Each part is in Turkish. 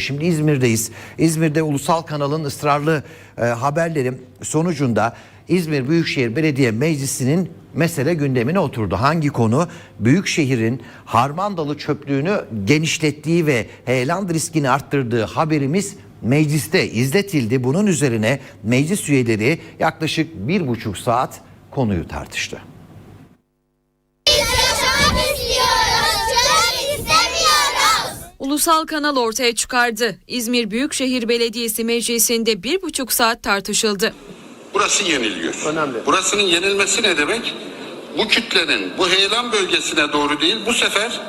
Şimdi İzmir'deyiz. İzmir'de ulusal kanalın ısrarlı e, haberleri sonucunda İzmir Büyükşehir Belediye Meclisi'nin mesele gündemine oturdu. Hangi konu? Büyükşehir'in Harmandalı çöplüğünü genişlettiği ve heyelan riskini arttırdığı haberimiz mecliste izletildi. Bunun üzerine meclis üyeleri yaklaşık bir buçuk saat konuyu tartıştı. Ulusal kanal ortaya çıkardı. İzmir Büyükşehir Belediyesi Meclisi'nde bir buçuk saat tartışıldı. Burası yeniliyor. Önemli. Burasının yenilmesi ne demek? Bu kütlenin bu heyelan bölgesine doğru değil bu sefer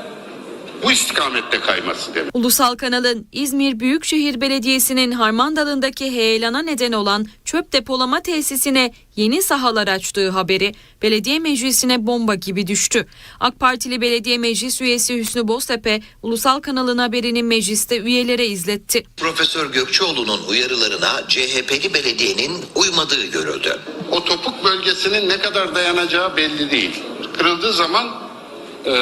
bu istikamette kayması demek. Ulusal kanalın İzmir Büyükşehir Belediyesi'nin Harmandalı'ndaki heyelana neden olan çöp depolama tesisine yeni sahalar açtığı haberi belediye meclisine bomba gibi düştü. AK Partili belediye meclis üyesi Hüsnü Boztepe ulusal kanalın haberini mecliste üyelere izletti. Profesör Gökçeoğlu'nun uyarılarına CHP'li belediyenin uymadığı görüldü. O topuk bölgesinin ne kadar dayanacağı belli değil. Kırıldığı zaman eee,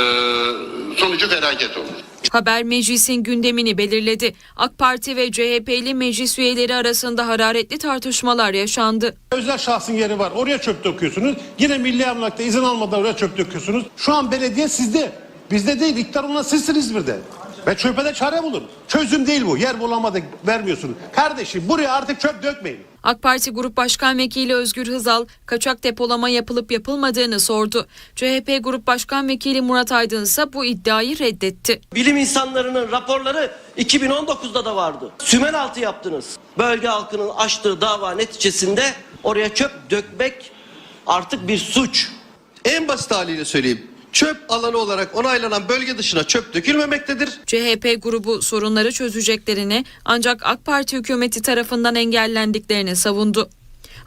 sonucu felaket olur. Haber meclisin gündemini belirledi. AK Parti ve CHP'li meclis üyeleri arasında hararetli tartışmalar yaşandı. Özel şahsın yeri var. Oraya çöp döküyorsunuz. Yine milli emlakta izin almadan oraya çöp döküyorsunuz. Şu an belediye sizde. Bizde değil. İktidar olan sizsiniz İzmir'de. Ve çöpe de çare bulun. Çözüm değil bu. Yer bulamadık vermiyorsunuz. Kardeşim buraya artık çöp dökmeyin. AK Parti Grup Başkan Vekili Özgür Hızal kaçak depolama yapılıp yapılmadığını sordu. CHP Grup Başkan Vekili Murat Aydın ise bu iddiayı reddetti. Bilim insanlarının raporları 2019'da da vardı. Sümen altı yaptınız. Bölge halkının açtığı dava neticesinde oraya çöp dökmek artık bir suç. En basit haliyle söyleyeyim. Çöp alanı olarak onaylanan bölge dışına çöp dökülmemektedir. CHP grubu sorunları çözeceklerini ancak AK Parti hükümeti tarafından engellendiklerini savundu.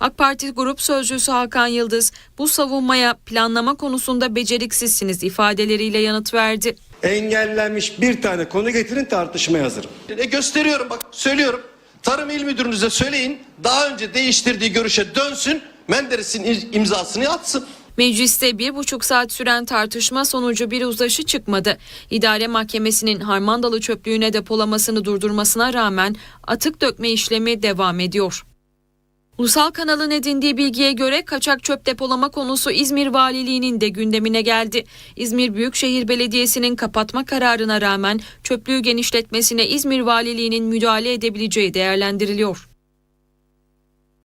AK Parti Grup Sözcüsü Hakan Yıldız bu savunmaya planlama konusunda beceriksizsiniz ifadeleriyle yanıt verdi. engellenmiş bir tane konu getirin tartışmaya hazırım. E gösteriyorum bak söylüyorum. Tarım İl Müdürünüze söyleyin daha önce değiştirdiği görüşe dönsün Menderes'in im- imzasını atsın. Mecliste bir buçuk saat süren tartışma sonucu bir uzlaşı çıkmadı. İdare Mahkemesi'nin Harmandalı çöplüğüne depolamasını durdurmasına rağmen atık dökme işlemi devam ediyor. Ulusal kanalın edindiği bilgiye göre kaçak çöp depolama konusu İzmir Valiliği'nin de gündemine geldi. İzmir Büyükşehir Belediyesi'nin kapatma kararına rağmen çöplüğü genişletmesine İzmir Valiliği'nin müdahale edebileceği değerlendiriliyor.